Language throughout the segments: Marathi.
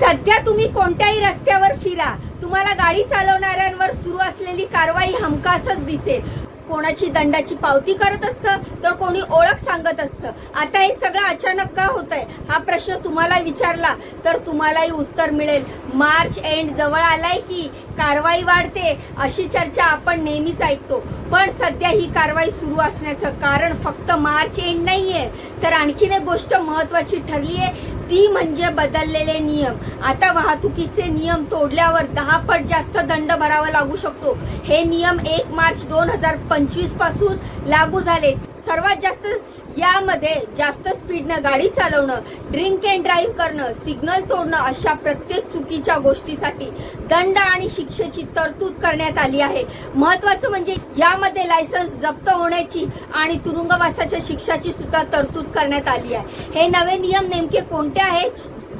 सध्या तुम्ही कोणत्याही रस्त्यावर फिरा. तुम्हाला गाडी चालवणाऱ्यांवर सुरू असलेली कारवाई हमखासच दिसेल. कोणाची दंडाची पावती करत असतं तर कोणी ओळख सांगत असतं. आता हे सगळं अचानक का होत आहे हा प्रश्न तुम्हाला विचारला तर तुम्हालाही उत्तर मिळेल. मार्च एंड जवळ आलाय की कारवाई वाढते अशी चर्चा आपण नेहमीच ऐकतो. पण सध्या ही कारवाई सुरू असण्याचं कारण फक्त मार्च एंड नाही आहे तर आणखीन एक गोष्ट महत्त्वाची ठरली आहे ती म्हणजे बदललेले नियम. आता वाहतुकीचे नियम तोडल्यावर दहा पट जास्त दंड भरावा लागू शकतो. हे नियम एक मार्च दोन हजार पंचवीसपासून लागू झाले सर्वात जास्त यामध्ये जास्त स्पीडनं गाडी चालवणं ड्रिंक अँड ड्राईव्ह करणं सिग्नल तोडणं अशा प्रत्येक चुकीच्या गोष्टीसाठी दंड आणि शिक्षेची तरतूद करण्यात आली आहे. महत्वाचं म्हणजे यामध्ये लायसन्स जप्त होण्याची आणि तुरुंगवासाच्या शिक्षाची सुद्धा तरतूद करण्यात आली आहे. हे नवे नियम नेमके कोणते आहेत?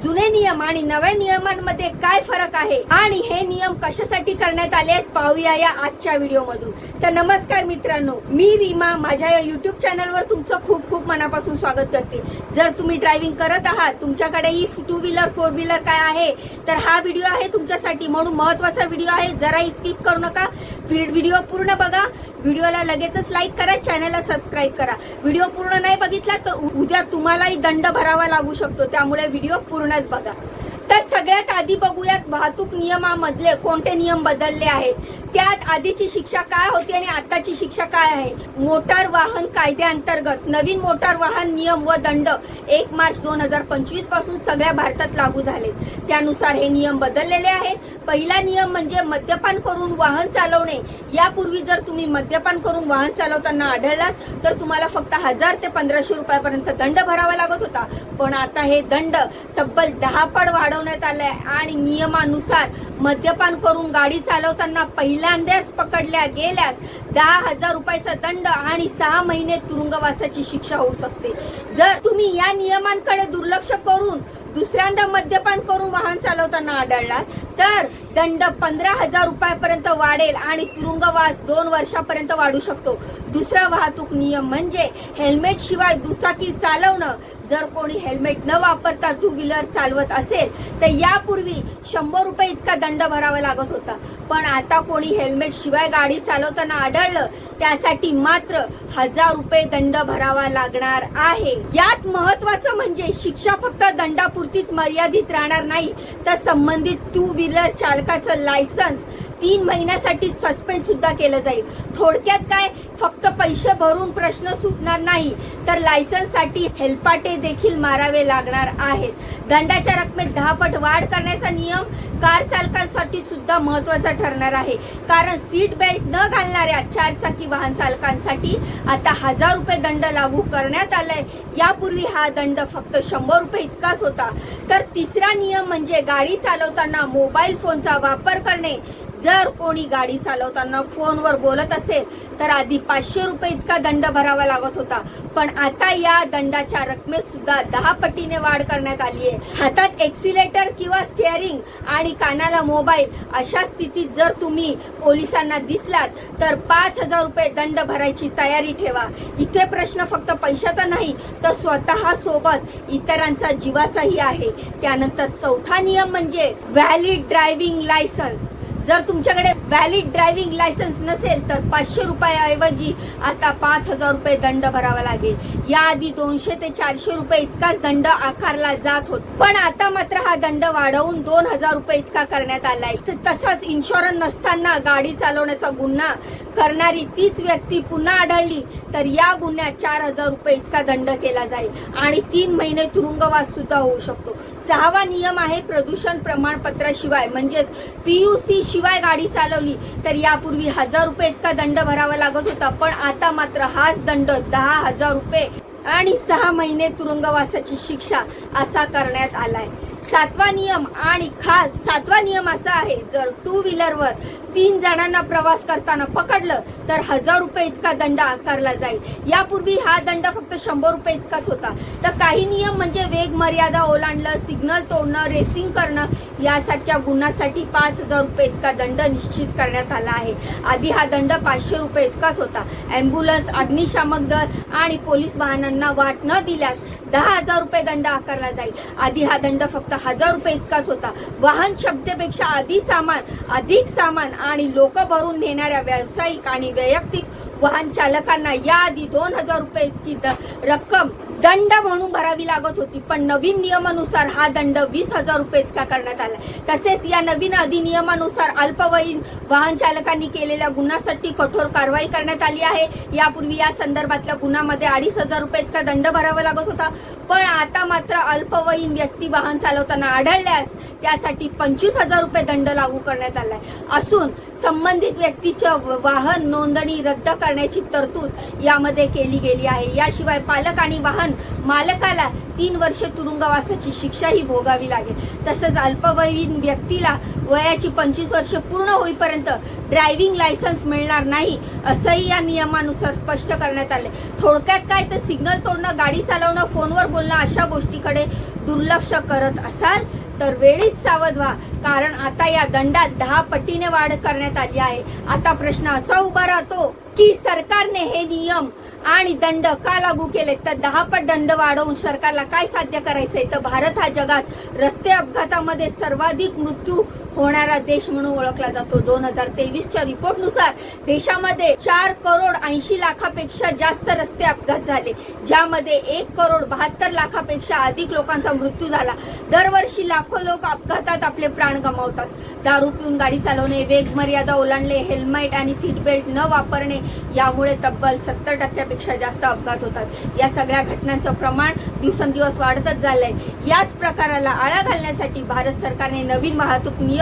जुने नियम आणि नव्या नियमांमध्ये काय फरक आहे आणि हे नियम कशासाठी करण्यात आले आहेत पाहूया या आजच्या व्हिडिओमधून. तर नमस्कार मित्रांनो मी रीमा. माझ्या या युट्यूब चॅनलवर तुमचं खूप खूप मनापासून स्वागत करते. जर तुम्ही ड्रायव्हिंग करत आहात तुमच्याकडे ही टू व्हीलर फोर व्हीलर काय आहे? तर हा व्हिडिओ आहे तुमच्यासाठी. म्हणून महत्त्वाचा व्हिडिओ आहे. जराही स्किप करू नका. व्हिडिओ पूर्ण बघा. व्हिडिओला लगेचच लाईक करा चॅनलला सबस्क्राईब करा. व्हिडिओ पूर्ण नाही बघितला तर उद्या तुम्हालाही दंड भरावा लागू शकतो. त्यामुळे व्हिडिओ पूर्णच बघा. तर सगळ्यात आधी बघूयात वाहतूक नियमामधले कोणते नियम बदलले आहेत? त्यात आधीची शिक्षा काय होती आणि आताची शिक्षा काय आहे? मोटार वाहन कायद्याअंतर्गत नवीन मोटार वाहन नियम व दंड एक मार्च दोन हजार पंचवीसपासून सगळ्या भारतात लागू झालेत. त्यानुसार हे नियम बदललेले आहेत. पहिला नियम म्हणजे मद्यपान करून वाहन चालवणे. यापूर्वी जर तुम्ही मद्यपान करून वाहन चालवताना आढळलात तर तुम्हाला फक्त हजार ते पंधराशे रुपयापर्यंत दंड भरावा लागत होता. पण आता हे दंड तब्बल दहा पड वाढव आले आहे आणि नियमानुसार मद्यपान करून गाडी चालवताना पहिल्यांदाच पकडल्या गेल्यास दहा हजार रुपयाचा दंड आणि सहा महिने तुरुंगवासाची शिक्षा होऊ शकते. जर तुम्ही या नियमांकडे दुर्लक्ष करून दुसऱ्यांदा मद्यपान करून वाहन चालवताना आढळलात तर दंड पंधरा हजार रुपयापर्यंत वाढेल आणि तुरुंगवास दोन वर्षापर्यंत वाढू शकतो. दुसरा वाहतूक नियम म्हणजे हेल्मेट शिवाय दुचाकी चालवणं. जर कोणी हेल्मेट न वापरता टू व्हीलर चालवत असेल तर यापूर्वी शंभर रुपये इतका दंड भरावा लागत होता. पण आता कोणी हेल्मेट शिवाय गाडी चालवताना आढळलं त्यासाठी मात्र हजार रुपये दंड भरावा लागणार आहे. यात महत्वाचं म्हणजे शिक्षा फक्त दंडापुरतीच मर्यादित राहणार नाही तर संबंधित टू व्हीलर चालकाचं लायसन्स तीन महिन्यासाठी सस्पेंड सुद्धा केलं जाईल. थोडक्यात काय? फक्त पैसे भरून प्रश्न सुटणार नाही तर लायसन्ससाठी हेलपाटे देखील मारावे लागणार आहेत. दंडाच्या रकमेत दहापट वाढ करण्याचा नियम कार चालकांसाठी सुद्धा महत्त्वाचा ठरणार आहे. कारण सीट बेल्ट न घालणाऱ्या चारचाकी वाहन चालकांसाठी आता हजार रुपये दंड लागू करण्यात आलाय. यापूर्वी हा दंड फक्त शंभर रुपये इतकाच होता. तर तिसरा नियम म्हणजे गाडी चालवताना मोबाईल फोनचा वापर करणे. जर कोणी गाडी चालवताना फोनवर बोलत असेल तर आधी पाचशे रुपये इतका दंड भरावा लागत होता. पण आता या दंडाच्या रकमेत सुद्धा दहा पटीने वाढ करण्यात आली आहे. हातात एक्सिलेटर किंवा स्टेअरिंग आणि कानाला मोबाईल अशा स्थितीत जर तुम्ही पोलिसांना दिसलात तर पाच हजार रुपये दंड भरायची तयारी ठेवा. इथे प्रश्न फक्त पैशाचा नाही तर स्वतः सोबत इतरांचा जीवाचाही आहे. त्यानंतर चौथा नियम म्हणजे व्हॅलिड ड्रायव्हिंग लायसन्स जर तुमच्याकडे व्हॅलिड ड्रायव्हिंग लायसन्स नसेल तर पाचशे रुपयाऐवजी आता पाच हजार रुपये दंड भरावा लागेल. याआधी दोनशे ते चारशे रुपये इतकाच दंड आकारला जात होत. पण आता मात्र हा दंड वाढवून दोन हजार रुपये इतका करण्यात आलाय त- तसंच इन्शुरन्स नसताना गाडी चालवण्याचा गुन्हा करणारी तीच व्यक्ती पुन्हा आढळली तर या गुन्ह्यात चार हजार रुपये इतका दंड केला जाईल. आणि तीन महिने तुरुंगवास सुद्धा होऊ शकतो. सहावा नियम आहे प्रदूषण प्रमाणपत्राशिवाय म्हणजेच पी यू शिवाय गाडी चालवली तर यापूर्वी हजार रुपये इतका दंड भरावा लागत होता पण आता मात्र हाच दंड दहा हजार रुपये आणि सहा महिने तुरुंगवासाची शिक्षा असा करण्यात आलाय. सातवा नियम आणि खास सातवा नियम असा आहे जर टू व्हीलरवर तीन जणांना प्रवास करताना पकडलं तर हजार रुपये इतका दंड आकारला जाईल. यापूर्वी हा दंड फक्त शंभर रुपये इतकाच होता. तर काही नियम म्हणजे वेग मर्यादा ओलांडलं सिग्नल तोडणं रेसिंग करणं यासारख्या गुन्ह्यासाठी पाच हजार रुपये इतका दंड निश्चित करण्यात आला आहे. आधी हा दंड पाचशे रुपये इतकाच होता. ॲम्ब्युलन्स अग्निशामक दल आणि पोलीस वाहनांना वाट न दिल्यास दहा हजार रुपये दंड आकारला जाईल. आधी हा दंड फक्त हजार रुपये इतकाच होता. वाहन क्षमतेपेक्षा आधी सामान अधिक सामान आणि लोक भरून नेणाऱ्या व्यावसायिक आणि वैयक्तिक वाहन चालकांना याआधी दोन हजार रुपये इतकी द- रक्कम दंड म्हणून भरावी लागत होती पण नवीन नियमानुसार हा दंड वीस हजार रुपये इतका करण्यात आला. तसेच या नवीन अधिनियमानुसार अल्पवयीन वाहन चालकांनी केलेल्या गुन्ह्यासाठी कठोर कारवाई करण्यात आली आहे. यापूर्वी या संदर्भातल्या गुन्ह्यामध्ये अडीच हजार रुपये इतका दंड भरावा लागत होता. पण आता मात्र अल्पवयीन व्यक्ती वाहन चालवताना आढळल्यास त्यासाठी पंचवीस हजार रुपये दंड लागू करण्यात आलाय. असून संबंधित व्यक्तीच्या वाहन नोंदणी रद्द करण्याची तरतूद यामध्ये केली गेली आहे. याशिवाय पालक आणि वाहन मालकाला तीन वर्ष तुरुंगवासाची शिक्षाही भोगावी लागेल. तसंच अल्पवयीन व्यक्तीला वयाची पंचवीस वर्ष पूर्ण होईपर्यंत ड्रायव्हिंग लायसन्स मिळणार नाही असंही या नियमानुसार स्पष्ट करण्यात आले थोडक्यात काय तर सिग्नल तोडणं गाडी चालवणं फोनवर बोलणं अशा गोष्टीकडे दुर्लक्ष करत असाल तर वेळीच सावध व्हा. कारण आता या दंडात दहा पटीने वाढ करण्यात आली आहे. आता प्रश्न असा उभा राहतो की सरकारने हे नियम आणि दंड का लागू केले तर दहा पट दंड वाढवून सरकारला काय साध्य करायचंय? तर भारत हा जगात रस्ते अपघातामध्ये सर्वाधिक मृत्यू होणारा देश म्हणून ओळखला जातो. दोन हजार तेवीसच्या रिपोर्टनुसार देशामध्ये चार करोड ऐंशी लाखापेक्षा जास्त रस्ते अपघात झाले. ज्यामध्ये एक करोड बहात्तर लाखापेक्षा अधिक लोकांचा मृत्यू झाला. दरवर्षी लाखो लोक अपघातात आपले प्राण गमावतात. दारू पिऊन गाडी चालवणे वेग मर्यादा ओलांडणे हेल्मेट आणि सीट बेल्ट न वापरणे यामुळे तब्बल सत्तर टक्क्यापेक्षा जास्त अपघात होतात. या सगळ्या घटनांचं प्रमाण दिवसेंदिवस वाढतच झालंय याच प्रकाराला आळा घालण्यासाठी भारत सरकारने नवीन वाहतूक नियम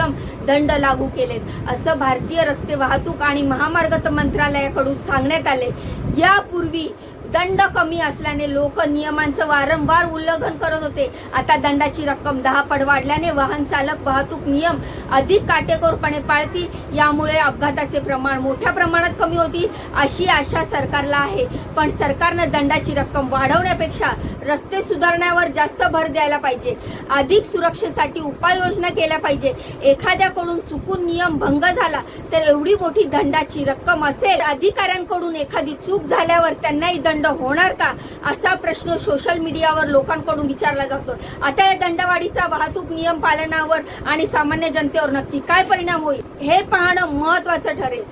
दंड लागू केलेत. असं भारतीय रस्ते वाहतूक आणि महामार्ग मंत्रालयाकडून सांगण्यात आले. यापूर्वी दंड कमी असल्याने लोक नियमांचं वारंवार उल्लंघन करत होते. आता दंडाची रक्कम दहा पट वाढल्याने वाहन चालक वाहतूक नियम अधिक काटेकोरपणे पाळतील. यामुळे अपघाताचे प्रमाण मोठ्या प्रमाणात कमी होतील अशी आशा सरकारला आहे. पण सरकारनं दंडाची रक्कम वाढवण्यापेक्षा रस्ते सुधारण्यावर जास्त भर द्यायला पाहिजे. अधिक सुरक्षेसाठी उपाययोजना केल्या पाहिजे. एखाद्याकडून चुकून नियम भंग झाला तर एवढी मोठी दंडाची रक्कम असेल अधिकाऱ्यांकडून एखादी चूक झाल्यावर त्यांनाही दंड दंड होणार का? असा प्रश्न सोशल मीडियावर लोकांकडून विचारला जातो. आता या दंडवाढीचा वाहतूक नियम पालनावर आणि सामान्य जनतेवर नक्की काय परिणाम होईल हे पाहणं महत्वाचं ठरेल.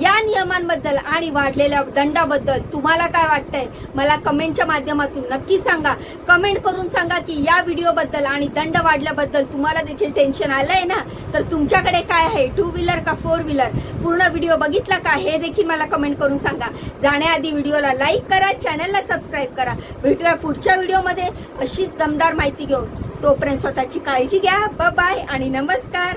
या नियमांबद्दल आणि वाढलेल्या दंडाबद्दल तुम्हाला काय वाटतंय? मला कमेंटच्या माध्यमातून नक्की सांगा. कमेंट करून सांगा की या व्हिडिओबद्दल आणि दंड वाढल्याबद्दल तुम्हाला देखील टेन्शन आलंय ना? तर तुमच्याकडे काय आहे? टू व्हीलर का फोर व्हीलर पूर्ण व्हिडिओ बघितला का? हे देखील मला कमेंट करून सांगा. जाण्याआधी व्हिडिओला लाईक करा चॅनलला सबस्क्राईब करा. भेटूया पुढच्या व्हिडिओमध्ये. अशीच दमदार माहिती घेऊन. तोपर्यंत स्वतःची काळजी घ्या. बाय आणि नमस्कार.